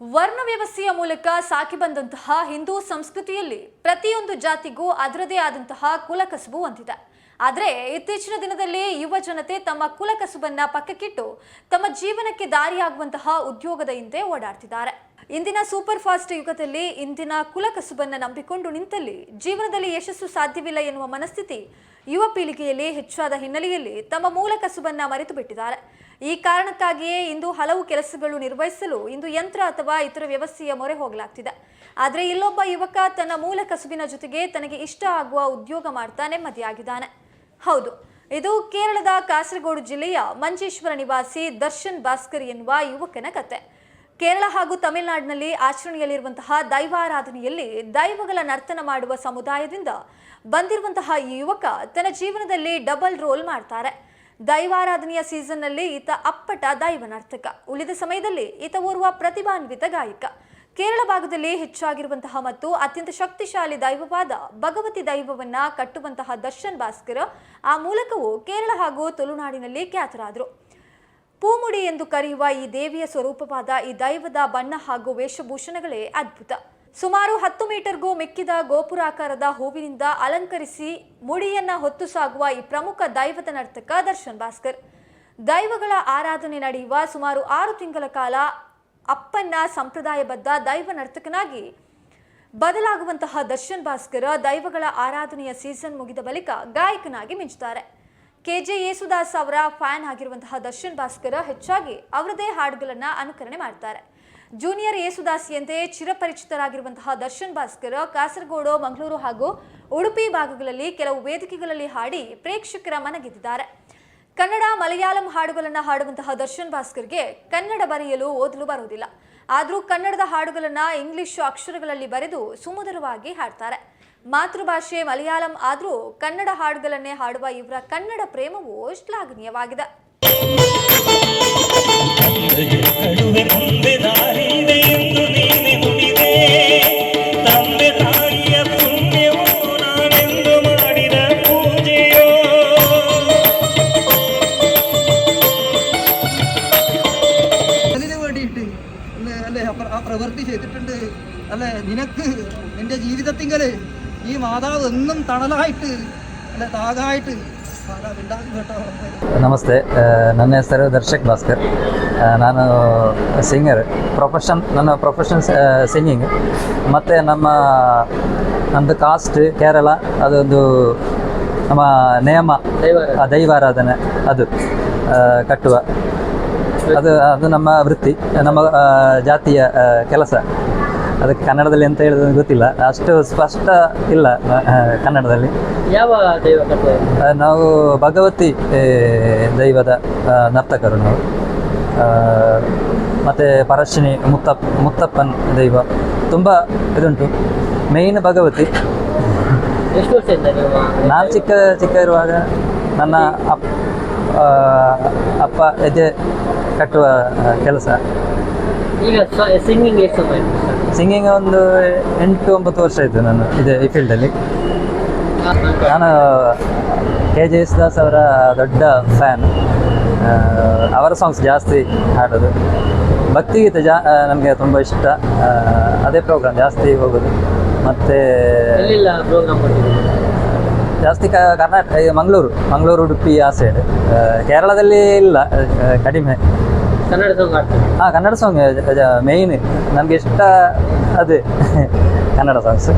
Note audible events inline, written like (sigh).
ವರ್ಣ ವ್ಯವಸ್ಥೆಯ ಮೂಲಕ ಸಾಕಿ ಬಂದಂತಹ ಹಿಂದೂ ಸಂಸ್ಕೃತಿಯಲ್ಲಿ ಪ್ರತಿಯೊಂದು ಜಾತಿಗೂ ಅದರದೇ ಆದಂತಹ ಕುಲಕಸುಬು ಹೊಂದಿದೆ. ಆದರೆ ಇತ್ತೀಚಿನ ದಿನದಲ್ಲಿ ಯುವ ಜನತೆ ತಮ್ಮ ಕುಲಕಸುಬನ್ನ ಪಕ್ಕಕ್ಕಿಟ್ಟು ತಮ್ಮ ಜೀವನಕ್ಕೆ ದಾರಿಯಾಗುವಂತಹ ಉದ್ಯೋಗದ ಹಿಂದೆ ಓಡಾಡ್ತಿದ್ದಾರೆ. ಇಂದಿನ ಸೂಪರ್ ಫಾಸ್ಟ್ ಯುಗದಲ್ಲಿ ಇಂದಿನ ಕುಲಕಸುಬನ್ನ ನಂಬಿಕೊಂಡು ನಿಂತಲ್ಲಿ ಜೀವನದಲ್ಲಿ ಯಶಸ್ಸು ಸಾಧ್ಯವಿಲ್ಲ ಎನ್ನುವ ಮನಸ್ಥಿತಿ ಯುವ ಪೀಳಿಗೆಯಲ್ಲಿ ಹೆಚ್ಚಾದ ಹಿನ್ನೆಲೆಯಲ್ಲಿ ತಮ್ಮ ಮೂಲ ಕಸುಬನ್ನ ಮರೆತು ಬಿಟ್ಟಿದ್ದಾರೆ ಈ ಕಾರಣಕ್ಕಾಗಿಯೇ ಇಂದು ಹಲವು ಕೆಲಸಗಳು ನಿರ್ವಹಿಸಲು ಇಂದು ಯಂತ್ರ ಅಥವಾ ಇತರ ವ್ಯವಸ್ಥೆಯ ಮೊರೆ ಹೋಗಲಾಗ್ತಿದೆ. ಆದರೆ ಇಲ್ಲೊಬ್ಬ ಯುವಕ ತನ್ನ ಮೂಲ ಕಸುಬಿನ ಜೊತೆಗೆ ತನಗೆ ಇಷ್ಟ ಆಗುವ ಉದ್ಯೋಗ ಮಾಡ್ತಾ ನೆಮ್ಮದಿಯಾಗಿದ್ದಾನೆ. ಹೌದು, ಇದು ಕೇರಳದ ಕಾಸರಗೋಡು ಜಿಲ್ಲೆಯ ಮಂಜೇಶ್ವರ ನಿವಾಸಿ ದರ್ಶನ್ ಭಾಸ್ಕರ್ ಎನ್ನುವ ಯುವಕನ ಕತೆ. ಕೇರಳ ಹಾಗೂ ತಮಿಳುನಾಡಿನಲ್ಲಿ ಆಚರಣೆಯಲ್ಲಿರುವಂತಹ ದೈವಾರಾಧನೆಯಲ್ಲಿ ದೈವಗಳ ನರ್ತನ ಮಾಡುವ ಸಮುದಾಯದಿಂದ ಬಂದಿರುವಂತಹ ಈ ಯುವಕ ತನ್ನ ಜೀವನದಲ್ಲಿ ಡಬಲ್ ರೋಲ್ ಮಾಡ್ತಾರೆ. ದೈವಾರಾಧನೆಯ ಸೀಸನ್ನಲ್ಲಿ ಈತ ಅಪ್ಪಟ ದೈವ ನರ್ತಕ ಉಳಿದ ಸಮಯದಲ್ಲಿ ಈತ ಓರ್ವ ಪ್ರತಿಭಾನ್ವಿತ ಗಾಯಕ. ಕೇರಳ ಭಾಗದಲ್ಲಿ ಹೆಚ್ಚಾಗಿರುವಂತಹ ಮತ್ತು ಅತ್ಯಂತ ಶಕ್ತಿಶಾಲಿ ದೈವವಾದ ಭಗವತಿ ದೈವವನ್ನ ಕಟ್ಟುವಂತಹ ದರ್ಶನ್ ಭಾಸ್ಕರ್ ಆ ಮೂಲಕವೂ ಕೇರಳ ಹಾಗೂ ತುಳುನಾಡಿನಲ್ಲಿ ಖ್ಯಾತರಾದರು. ಪೂಮುಡಿ ಎಂದು ಕರೆಯುವ ಈ ದೇವಿಯ ಸ್ವರೂಪವಾದ ಈ ದೈವದ ಬಣ್ಣ ಹಾಗೂ ವೇಷಭೂಷಣಗಳೇ ಅದ್ಭುತ. ಸುಮಾರು ಹತ್ತು ಮೀಟರ್ಗೂ ಮೆಕ್ಕಿದ ಗೋಪುರಾಕಾರದ ಹೂವಿನಿಂದ ಅಲಂಕರಿಸಿ ಮುಡಿಯನ್ನ ಹೊತ್ತು ಸಾಗುವ ಈ ಪ್ರಮುಖ ದೈವದ ನರ್ತಕ ದರ್ಶನ್ ಭಾಸ್ಕರ್. ದೈವಗಳ ಆರಾಧನೆ ನಡೆಯುವ ಸುಮಾರು ಆರು ತಿಂಗಳ ಕಾಲ ಅಪ್ಪನ್ನ ಸಂಪ್ರದಾಯಬದ್ಧ ದೈವ ನರ್ತಕನಾಗಿ ಬದಲಾಗುವಂತಹ ದರ್ಶನ್ ಭಾಸ್ಕರ್ ದೈವಗಳ ಆರಾಧನೆಯ ಸೀಸನ್ ಮುಗಿದ ಬಳಿಕ ಗಾಯಕನಾಗಿ ಮಿಂಚುತ್ತಾರೆ. ಕೆಜೆ ಯೇಸುದಾಸ್ ಅವರ ಫ್ಯಾನ್ ಆಗಿರುವಂತಹ ದರ್ಶನ್ ಭಾಸ್ಕರ್ ಹೆಚ್ಚಾಗಿ ಅವರದೇ ಹಾಡುಗಳನ್ನು ಅನುಕರಣೆ ಮಾಡ್ತಾರೆ. ಜೂನಿಯರ್ ಯೇಸುದಾಸಿಯಂತೆ ಚಿರಪರಿಚಿತರಾಗಿರುವಂತಹ ದರ್ಶನ್ ಭಾಸ್ಕರ್, ಕಾಸರಗೋಡು, ಮಂಗಳೂರು ಹಾಗೂ ಉಡುಪಿ ಭಾಗಗಳಲ್ಲಿ ಕೆಲವು ವೇದಿಕೆಗಳಲ್ಲಿ ಹಾಡಿ ಪ್ರೇಕ್ಷಕರ ಮನಗೆದ್ದಿದ್ದಾರೆ ಕನ್ನಡ, ಮಲಯಾಳಂ ಹಾಡುಗಳನ್ನು ಹಾಡುವಂತಹ ದರ್ಶನ್ ಭಾಸ್ಕರ್ಗೆ ಕನ್ನಡ ಬರೆಯಲು ಓದಲು ಬರುವುದಿಲ್ಲ. ಆದರೂ ಕನ್ನಡದ ಹಾಡುಗಳನ್ನು ಇಂಗ್ಲಿಷ್ ಅಕ್ಷರಗಳಲ್ಲಿ ಬರೆದು ಸುಮಧುರವಾಗಿ ಹಾಡ್ತಾರೆ. ಮಾತೃಭಾಷೆ ಮಲಯಾಳಂ, ಆದರೂ ಕನ್ನಡ ಹಾಡುಗಳನ್ನೇ ಹಾಡುವ ಇವರ ಕನ್ನಡ ಪ್ರೇಮವು ಶ್ಲಾಘನೀಯವಾಗಿದೆ. അല്ലെ നിനക്ക് നിന്റെ ജീവിതത്തിങ്കല് ഈ മാതാവ് എന്നും തണലായിട്ട് അല്ലെ താകായിട്ട് ആരാ ഉണ്ടാകും കേട്ടോ ನಮಸ್ತೆ ಆ, ನನ್ನ ಹೆಸರು ದರ್ಶಕ್ ಭಾಸ್ಕರ್ ಆ, ನಾನು ಸಿಂಗರ್ ಪ್ರೊಫೆಷನ್ ನನ್ನ ಪ್ರೊಫೆಷನ್ ಸಿಂಗಿಂಗ್ ಮತ್ತು ನಮ್ಮ ನಮ್ಮದು ಕಾಸ್ಟ್ ಕೇರಳ ಅದೊಂದು ನಮ್ಮ ನೇಮ ಆ, ದೈವಾರಾಧನೆ ಅದು ಆ, ಕಟ್ಟುವ ಅದು ಅದು ನಮ್ಮ ವೃತ್ತಿ ನಮ್ಮ ಆ, ಜಾತಿಯ ಆ, ಕೆಲಸ ಅದಕ್ಕೆ ಕನ್ನಡದಲ್ಲಿ ಎಂತ ಹೇಳೋದು ಗೊತ್ತಿಲ್ಲ. ಅಷ್ಟು ಸ್ಪಷ್ಟ ಇಲ್ಲ ಕನ್ನಡದಲ್ಲಿ. ಯಾವ ದೈವ ನಾವು ಭಗವತಿ ದೈವದ ನರ್ತಕರು ನಾವು. ಮತ್ತೆ ಪರಶಿನಿ ಮುತ್ತಪ್ಪ ಮುತ್ತಪ್ಪನ್ ದೈವ. ತುಂಬ ಇದುಂಟು. ಮೇಯ್ನ್ ಭಗವತಿ. ಎಷ್ಟು ವರ್ಷ ನಾನು ಚಿಕ್ಕ ಚಿಕ್ಕ ಇರುವಾಗ ನನ್ನ ಅಪ್ಪ ಅಪ್ಪ ಹೆಜ್ಜೆ ಕಟ್ಟುವ ಕೆಲಸ. ಈಗ ಸಿಂಗಿಂಗ್ ಎಷ್ಟು ಸಮಯ ಸಿಂಗಿಂಗ್ ಒಂದು ಎಂಟು ಒಂಬತ್ತು ವರ್ಷ ಆಯಿತು ನಾನು ಇದೆ ಈ ಫೀಲ್ಡಲ್ಲಿ ನಾನು ಕೆ ಜೆ ಯೇಸುದಾಸ್ ಅವರ ದೊಡ್ಡ ಫ್ಯಾನ್ ಅವರ ಸಾಂಗ್ಸ್ ಜಾಸ್ತಿ ಹಾಡೋದು. ಭಕ್ತಿಗೀತೆ ಜಾ ನಮಗೆ ತುಂಬ ಇಷ್ಟ. ಅದೇ ಪ್ರೋಗ್ರಾಮ್ ಜಾಸ್ತಿ ಹೋಗೋದು. ಮತ್ತು ಜಾಸ್ತಿ ಕ ಕರ್ನಾಟಕ ಮಂಗಳೂರು ಮಂಗಳೂರು ಉಡುಪಿ ಆ ಸೈಡ್ ಕೇರಳದಲ್ಲಿ ಇಲ್ಲ ಕಡಿಮೆ. ಕನ್ನಡ ಸಾಂಗ್ ಆಡ್ತಾರೆ ಹಾಂ ಕನ್ನಡ ಸಾಂಗ್ ಮೇಯ್ನ್ ನಮ್ಗೆ ಇಷ್ಟ ಅದೇ. (laughs) ಕನ್ನಡ ಸಾಂಗ್ಸ್